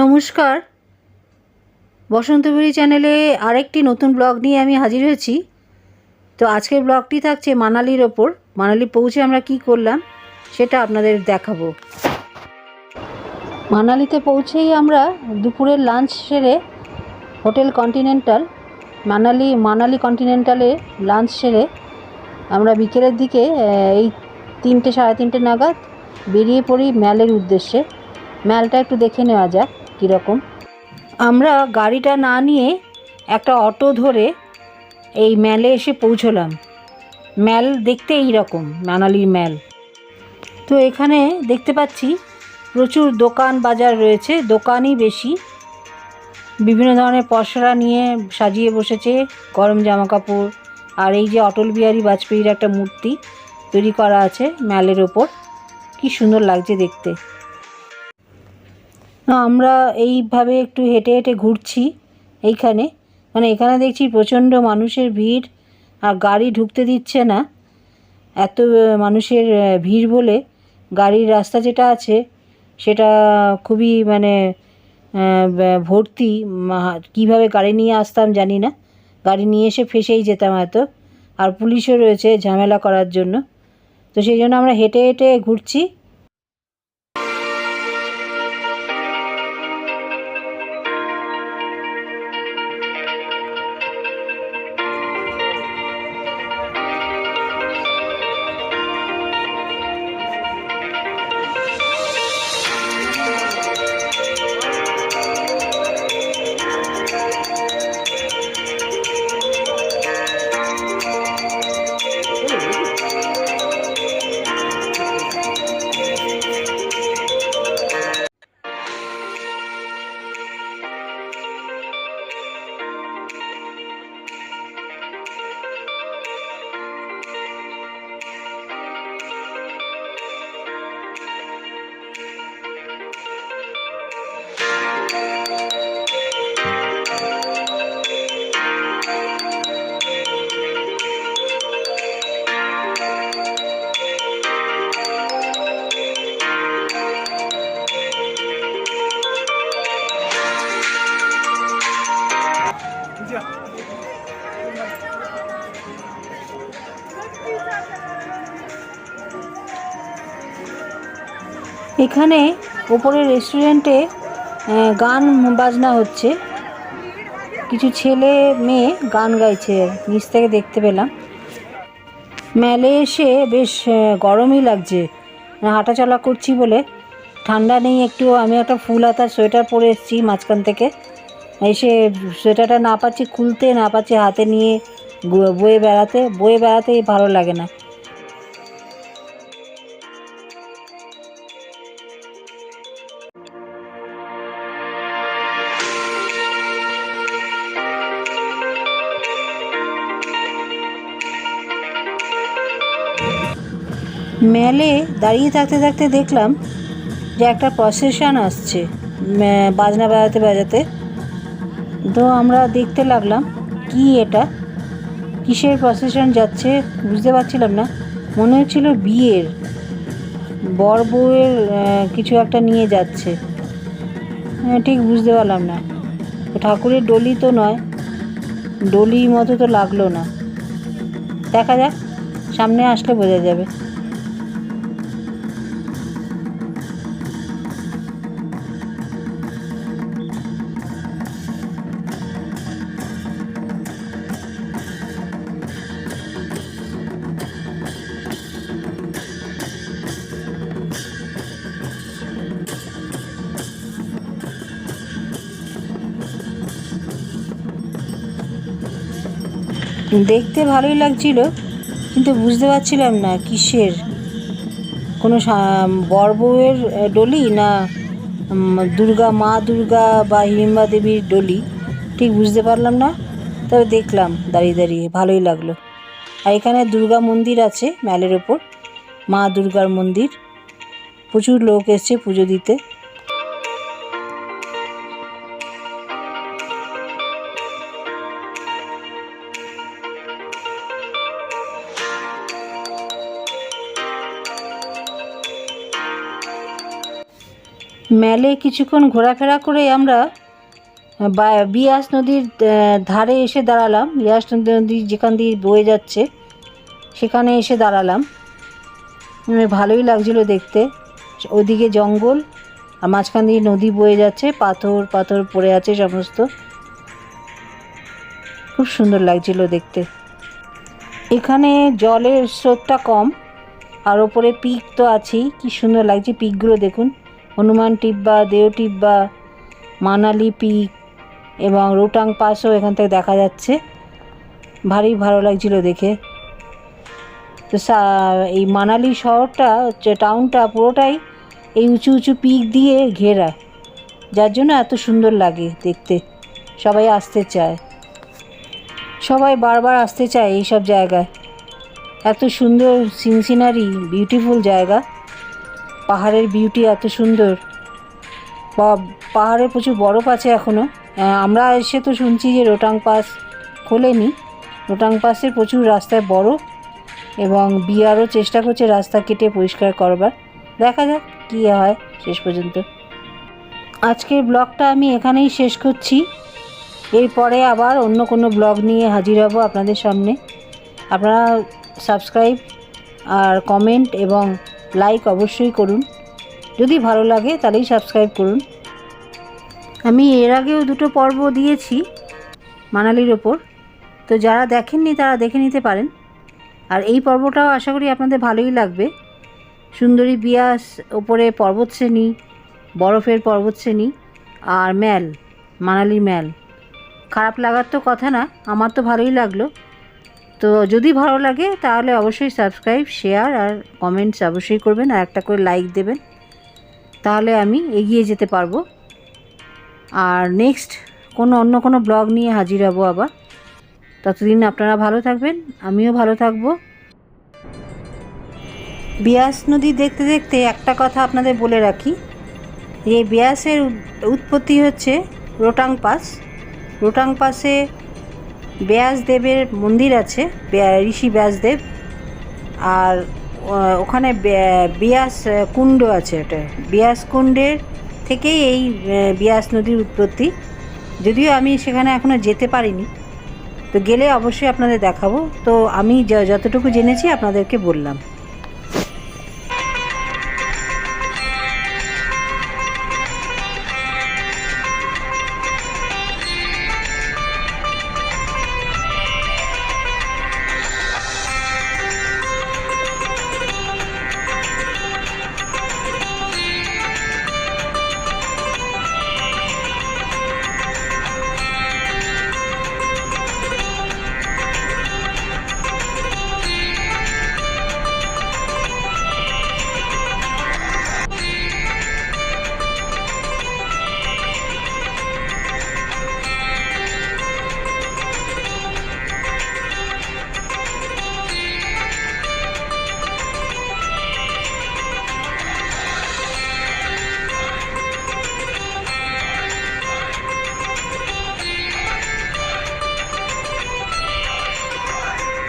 নমস্কার। বসন্তপুরী চ্যানেলে আরেকটি নতুন ব্লগ নিয়ে আমি হাজির হয়েছি। তো আজকের ব্লগটি থাকছে মানালির ওপর। মানালি পৌঁছে আমরা কি করলাম সেটা আপনাদের দেখাবো। মানালিতে পৌঁছেই আমরা দুপুরের লাঞ্চ সেরে হোটেল কন্টিনেন্টাল মানালি মানালি কন্টিনেন্টালে লাঞ্চ সেরে আমরা বিকেলের দিকে এই তিনটে সাড়ে তিনটে নাগাদ বেরিয়ে পড়ি ম্যালের উদ্দেশ্যে। ম্যালটা একটু দেখে নেওয়া যাক। কীরকম? আমরা গাড়িটা না নিয়ে একটা অটো ধরে এই ম্যালে এসে পৌঁছলাম। ম্যাল দেখতে এই রকম, মানালির ম্যাল। তো এখানে দেখতে পাচ্ছি প্রচুর দোকান বাজার রয়েছে, দোকানই বেশি। বিভিন্ন ধরনের পসরা নিয়ে সাজিয়ে বসেছে, গরম জামা কাপড় আর এই যে অটল বিহারী বাজপেয়ীর একটা মূর্তি তৈরি করা আছে ম্যালের ওপর। কি সুন্দর লাগছে দেখতে। আমরা এইভাবে একটু হেঁটে হেঁটে ঘুরছি এইখানে। মানে এখানে দেখছি প্রচণ্ড মানুষের ভিড় আর গাড়ি ঢুকতে দিচ্ছে না। এত মানুষের ভিড় বলে গাড়ির রাস্তা যেটা আছে সেটা খুবই মানে ভর্তি। কীভাবে গাড়ি নিয়ে আসতাম জানি না। গাড়ি নিয়ে এসে ফেসেই যেতাম হয়তো আর পুলিশও রয়েছে ঝামেলা করার জন্য। তো সেই জন্য আমরা হেঁটে হেঁটে ঘুরছি। এখানে ওপরের রেস্টুরেন্টে গান বাজনা হচ্ছে। কিছু ছেলে মেয়ে গান গাইছে, নিচ থেকে দেখতে পেলাম। মেলে এসে বেশ গরমই লাগছে। হাঁটাচলা করছি বলে। ঠান্ডা নেই একটু, আমি একটা ফুল হাতার সোয়েটার পরে এসেছি মাঝখান থেকে। এসে সোয়েটারটা না পাচ্ছি খুলতে, না পাচ্ছি হাতে নিয়ে বয়ে বেড়াতে। বয়ে বেড়াতেই ভালো লাগে না। মেলে দাঁড়িয়ে থাকতে থাকতে দেখলাম যে একটা প্রসেশন আসছে বাজনা বাজাতে বাজাতে। তো আমরা দেখতে লাগলাম, কি এটা? কিসের প্রসেশন যাচ্ছে বুঝতে পারছিলাম না। মনে হচ্ছিল বিয়ের, বর বউয়ের কিছু একটা নিয়ে যাচ্ছে। ঠিক বুঝতে পারলাম না। ঠাকুরের ডলি তো নয় ডলি মতো তো লাগল না। দেখা যাক, সামনে আসলে বোঝা যাবে। দেখতে ভালোই লাগছিল, কিন্তু বুঝতে পারছিলাম না কিসের। কোনো সা- বর বউয়ের ডলি না দুর্গা, মা দুর্গা বা হিড়িম্বা দেবীর ডলি? ঠিক বুঝতে পারলাম না। তবে দেখলাম দাঁড়িয়ে দাঁড়িয়ে, ভালোই লাগল। আর এখানে দুর্গা মন্দির আছে, ম্যালের ওপর। মা দুর্গার মন্দির। প্রচুর লোক এসছে পুজো দিতে। ম্যালে কিছুক্ষণ ঘোরাফেরা করে আমরা বিয়াস নদীর ধারে এসে দাঁড়ালাম। বিয়াস নদী যেখান দিয়ে বয়ে যাচ্ছে, সেখানে এসে দাঁড়ালাম। ভালোই লাগছিল দেখতে। ওইদিকে জঙ্গল, আর মাঝখান দিয়ে নদী বয়ে যাচ্ছে, পাথর পাথর পড়ে আছে সমস্ত। খুব সুন্দর লাগছিল দেখতে। এখানে জলের স্রোতটা কম, আর ওপরে পিক তো আছেই। কি সুন্দর লাগছে পিকগুলো দেখুন। হনুমান টিব্বা, দেও টিব্বা মানালি পিক এবং রোটাং পাসও এখান থেকে দেখা যাচ্ছে। ভারী ভালো লাগছিল দেখে। তো এই মানালি শহরটা, হচ্ছে টাউনটা পুরোটাই এই উঁচু উঁচু পিক দিয়ে ঘেরা। যার জন্য এত সুন্দর লাগে দেখতে। সবাই আসতে চায়। সবাই বারবার আসতে চায় এই সব জায়গায়। এত সুন্দর সিনসিনারি বিউটিফুল জায়গা। পাহাড়ের বিউটি এত সুন্দর। পাহাড়ে প্রচুর বরফ আছে এখনও আমরা এসে তো শুনছি যে রোটাং পাস খোলেনি। রোটাং পাসের প্রচুর রাস্তায় বরফ এবং বিয়ারও চেষ্টা করছে রাস্তা কেটে পরিষ্কার করবার। দেখা যাক কী হয় শেষ পর্যন্ত। আজকের ব্লগটা আমি এখানেই শেষ করছি। এরপরে আবার অন্য কোনো ব্লগ নিয়ে হাজির হব আপনাদের সামনে। আপনারা সাবস্ক্রাইব আর কমেন্ট এবং লাইক অবশ্যই করুন। যদি ভালো লাগে তাহলেই সাবস্ক্রাইব করুন। আমি এর আগেও দুটো পর্ব দিয়েছি মানালির ওপর। তো যারা দেখেননি তারা দেখে নিতে পারেন। আর এই পর্বটাও আশা করি আপনাদের ভালোই লাগবে। সুন্দরী বিয়াস ওপরে পর্বতশ্রেণী, বরফের পর্বতশ্রেণী আর ম্যাল, মানালির ম্যাল। খারাপ লাগার তো কথা না, আমার তো ভালোই লাগল। তো যদি ভালো লাগে, তাহলে অবশ্যই সাবস্ক্রাইব শেয়ার আর কমেন্টস অবশ্যই করবেন আর একটা করে লাইক দেবেন। তাহলে আমি এগিয়ে যেতে পারব। আর নেক্সট কোনো অন্য কোনো ব্লগ নিয়ে হাজির হব আবার। ততদিন আপনারা ভালো থাকবেন, আমিও ভালো থাকব। বিয়াস নদী দেখতে দেখতে একটা কথা আপনাদের বলে রাখি, যে বিয়াসের উৎপত্তি হচ্ছে রোটাং পাস। রোটাং পাসে ব্যাসদেবের মন্দির আছে ঋষি ব্যাসদেব আর ওখানে ব্য- বিয়াস কুণ্ড আছে ওটা বিয়াস কুণ্ডের থেকেই এই বিয়াস নদীর উৎপত্তি। যদিও আমি সেখানে এখনও যেতে পারিনি। তো গেলে অবশ্যই আপনাদের দেখাবো। তো আমি যতটুকু জেনেছি আপনাদেরকে বললাম।